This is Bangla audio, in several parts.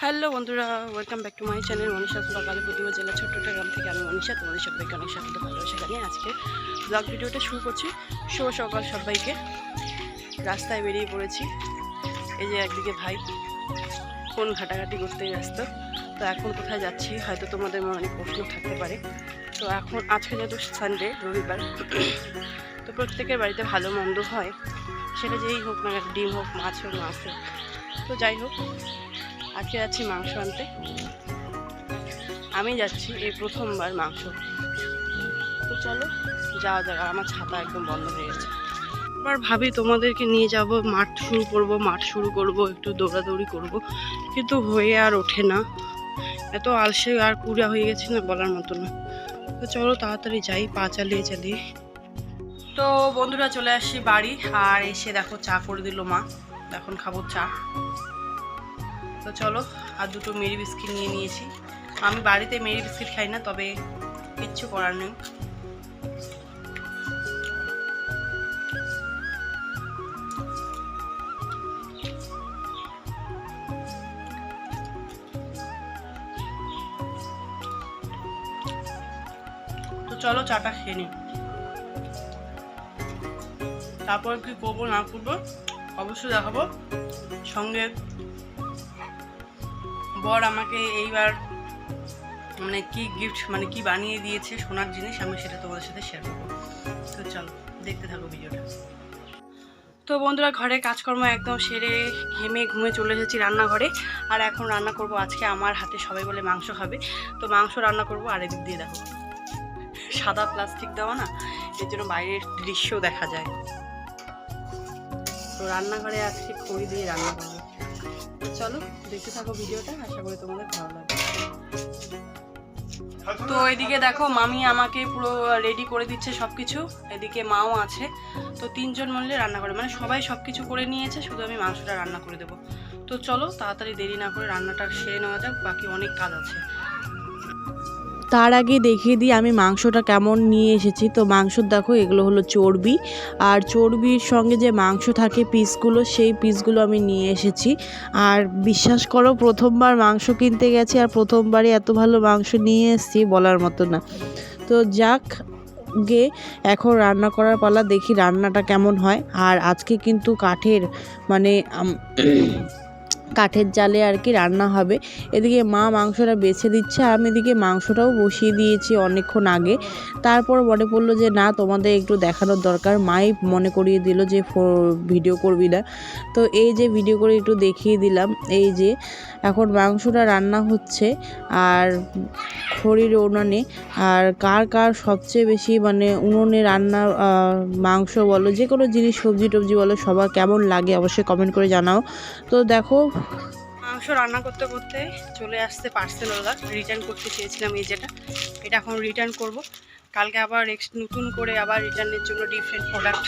হ্যালো বন্ধুরা welcome back to my channel Manisha vlog Alipurduar জেলা ছোট্ট গ্রাম থেকে আমি মনীষা, তোমাদের সবাইকে অনেক স্বাগত ভালোবাসা জানিয়ে আজকে ব্লগ ভিডিওটা শুরু করছি। শুভ সকাল সবাইকে। রাস্তায় বেরিয়ে পড়েছি। এই যে একদিকে ভাই ফোন ঘাটাঘাটি করতে ব্যস্ত। তো এখন কোথায় যাচ্ছি, হয়তো তোমাদের মনে অনেক প্রশ্ন থাকতে পারে। তো এখন আজকে যেহেতু সানডে রবিবার, তো প্রত্যেকের বাড়িতে ভালো মন্দ হয়। সেটা যেই হোক না ডিম হোক, মাছ হোক মাছ হোক। তো যাই হোক আজকে যাচ্ছি মাংস আনতে। আমি যাচ্ছি এই প্রথমবার মাংস। তো চলো, যাওয়া যাক, আর আমার ছাতা একদম বন্ধ হয়ে গেছে। এবার ভাবি তোমাদেরকে নিয়ে যাব, মাঠ শুরু করব, মাঠ শুরু করব, একটু দৌড়াদৌড়ি করব। কিন্তু হয়ে আর ওঠে না। এত আলসে আর কুড়া হয়ে গেছে না বলার মতো না। তো চলো তাড়াতাড়ি যাই, পা চালিয়ে চালিয়ে। তো বন্ধুরা চলে আসছি বাড়ি, আর এসে দেখো চা করে দিল মা। এখন খাব চা। তো চলো, আর দুটো মেরি বিস্কিট নিয়ে নিয়েছি। আমি বাড়িতে মেরি বিস্কিট খাই না, তবে কিচ্ছু করার নেই। চলো চাটা খেয়ে নিই। তারপর কি করব না করব, অবশ্যই দেখাবো। সঙ্গে বর আমাকে এইবার মানে কি গিফট মানে কি বানিয়ে দিয়েছে সোনার জিনিস, আমি সেটা তোমাদের সাথে শেয়ার করব। তো চলো, দেখতে থাকো ভিডিওটা। তো বন্ধুরা, ঘরে কাজকর্ম একদম সেরে ঘেমে ঘুমে চলে এসেছি রান্নাঘরে। আর এখন রান্না করব আজকে আমার হাতে সবাই বলে মাংস খাবে। তো মাংস রান্না করব আর এদিক দিয়ে দেখো। সাদা প্লাস্টিক দেওয়া না, এর জন্য বাইরের দৃশ্য দেখা যায়। তো রান্নাঘরে আজকে খড়ি দিয়ে রান্না করব। চলো দেখতে থাকো ভিডিওটা আশা করি তোমাদের ভালো লাগবে। তো এদিকে দেখো মামি আমাকে পুরো রেডি করে দিচ্ছে সব কিছু এদিকে মাও আছে। তো তিনজন মিলে রান্না করে মানে সবাই সব কিছু করে নিয়েছে শুধু আমি মাংসটা রান্না করে দেবো। তো চলো তাড়াতাড়ি দেরি না করে রান্নাটা সেরে নেওয়া যাক বাকি অনেক কাজ আছে। তার আগে দেখিয়ে দিই, আমি মাংসটা কেমন নিয়ে এসেছি। তো মাংস দেখো, এগুলো হলো চর্বি। আর চর্বির সঙ্গে যে মাংস থাকে পিসগুলো, সেই পিসগুলো আমি নিয়ে এসেছি। আর বিশ্বাস করো, প্রথমবার মাংস কিনতে গেছি আর প্রথমবারই এত ভালো মাংস নিয়ে এসেছি বলার মতো না। তো যাক, গে, এখন রান্না করার পালা, দেখি রান্নাটা কেমন হয়। আর আজকে কিন্তু কাঠের মানে কাঠের জালে আর কি রান্না হবে। এদিকে মা মাংসটা বেছে দিচ্ছে আর আমি এদিকে মাংসটাও বসিয়ে দিয়েছি অনেকক্ষণ আগে। তারপর মনে পড়ল যে, না, তোমাদের একটু দেখানোর দরকার। মাই মনে করিয়ে দিল যে ভিডিও করবি না। তো এই যে ভিডিও করে একটু দেখিয়ে দিলাম, এই যে এখন মাংসটা রান্না হচ্ছে আর খড়ির উনানে। আর কার কার সবচেয়ে বেশি মানে উনুনে রান্না মাংস বলো, যে কোনো জিনিস, সবজি টবজি বলো, সবার কেমন লাগে অবশ্যই কমেন্ট করে জানাও। তো দেখো মাংস রান্না করতে করতে চলে আসছে পার্সেল ওলা রিটার্ন করতে চেয়েছিলাম এই যেটা। এটা এখন রিটার্ন করব। কালকে আবার এক্স নতুন করে আবার রিটার্নের জন্য ডিফারেন্ট প্রোডাক্ট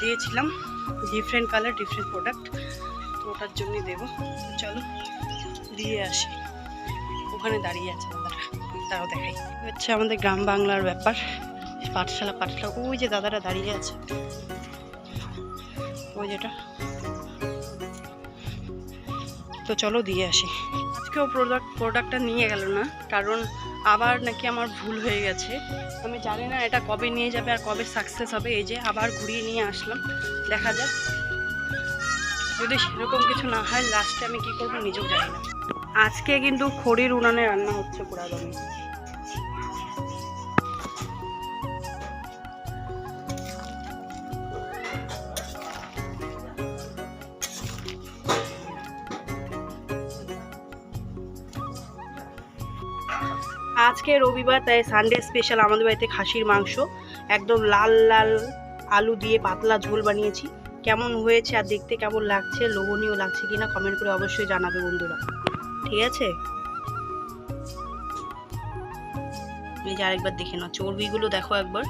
দিয়েছিলাম। ডিফারেন্ট কালার ডিফারেন্ট প্রোডাক্ট তো ওটার জন্যই দেবো। চলো, দিয়ে আসি। ওখানে দাঁড়িয়ে আছে দাদারা তারাও দেখাই। হচ্ছে আমাদের গ্রাম বাংলার ব্যাপার। পাঠশালা পাঠশালা। ওই যে দাদারা দাঁড়িয়ে আছে। ওই যেটা। তো চলো দিয়ে আসি। আজকেও প্রোডাক্ট প্রোডাক্টটা নিয়ে গেল না, কারণ আবার নাকি আমার ভুল হয়ে গেছে। আমি জানি না এটা কবে নিয়ে যাবে আর কবে সাকসেস হবে, এই যে আবার ঘুরিয়ে নিয়ে আসলাম। দেখা যাক। যদি সেরকম কিছু না হয় লাস্টে আমি কি করব নিজেও জানি না। আজকে কিন্তু খড়ির উনানে রান্না হচ্ছে পুরা আজকে রবিবার, তাই সানডে স্পেশাল আমাদের বাড়িতে খাসির মাংস। একদম লাল লাল আলু দিয়ে পাতলা ঝোল বানিয়েছি। কেমন হয়েছে আর দেখতে কেমন লাগছে, লোভনীয় লাগছে কিনা কমেন্ট করে অবশ্যই জানাবে বন্ধুরা। ঠিক আছে? আরেকবার দেখে নাও, চর্বিগুলো দেখো একবার।